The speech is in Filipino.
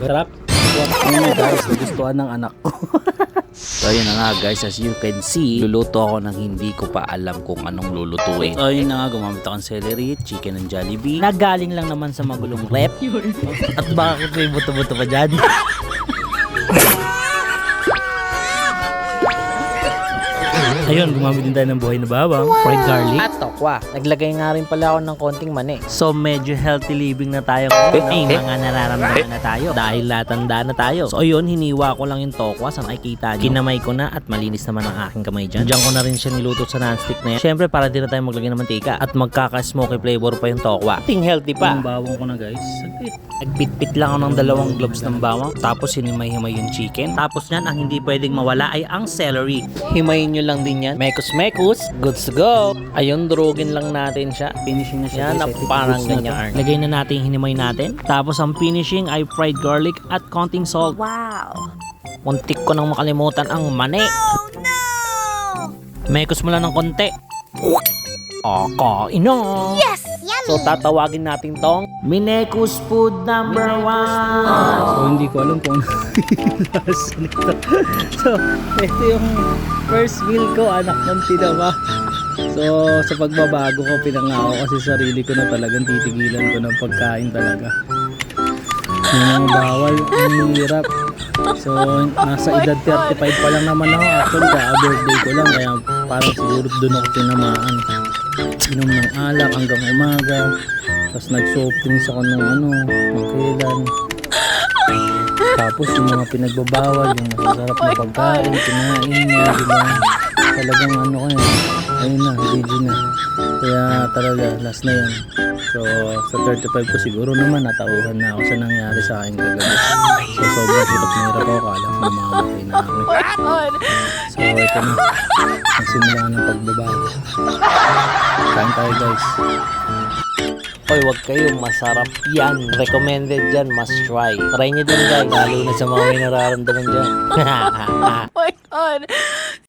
Sarap. Ano na guys, nagustuhan ng anak ko. So ayun na nga guys, as you can see, luluto ako ng hindi ko pa alam kung anong lulutuin. So ayun na nga, gumamit ako ng celery, chicken and Jollibee. Nagaling lang naman sa magulong rep. At bakit may buto-buto pa dyan? Ayun, gumamit din tayo ng buhay na bawang, fried garlic. At tokwa. Naglagay nga rin pala ako ng konting mani. So medyo healthy living na tayo ngayon. May mga nararamdaman na tayo dahil latanda na tayo. So ayun, hiniwa ko lang yung tokwa sa nakikita nyo. Kinamay ko na at malinis naman ang aking kamay dyan. Diyan ko na rin siya niluto sa non-stick na yan. Siyempre para di na tayo maglagay ng mantika at magkaka-smoky flavor pa yung tokwa. Ting healthy pa. Yung bawang ko na guys. Saglit. Nagbitbit lang ako ng dalawang gloves ng bawang. Tapos hinimay-himay yung chicken. Tapos yan, ang hindi pwedeng mawala ay ang celery. Himayin nyo lang din yan. Mekus mekus. Goods to go. Ayun, durugin lang natin siya. Finishing na siya. Yan, think parang goods na ganyan. Lagay na natin yung hinimay natin. Tapos ang finishing ay fried garlic at konting salt. Wow. Muntik ko nang makalimutan ang mani. Oh no! Mekos mo lang ng konti. Aka, ino. Yes! Yummy! So tatawagin natin tong Minekus food number one. So hindi ko alam kung lasa nito. So ito yung first meal ko anak ng tinama. So sa pagbabago ko pinangako kasi sarili ko na talagang titigilan ko ng pagkain talaga. Yung mga bawal, ang hirap. So nasa edad 35 pa lang naman ako. Actually ka-birthday ko lang kaya parang siguro doon ako tinamaan. Inom ng alak hanggang umaga. Tapos nag-soft drinks ako ng ano, magkailan. Tapos yung mga pinagbabawal, yung masasarap na pagkain, kinain mo, di ba? Talagang ano ko yan. Ayun na, GG na. Kaya talaga, last na yan. So, sa 35 ko siguro naman, natauhan na ako sa nangyari sa akin kagabi. So, sobrang hirap na hirap ako. Kala ko mamamatay na ako. So, ito na. Nagsimula ng pagbabago. Kain tayo guys. Oy, wag kayo, masarap yan. Recommended yan, must try. Try nyo din guys, lalo na sa mga may nararamdaman dyan. Oh my god!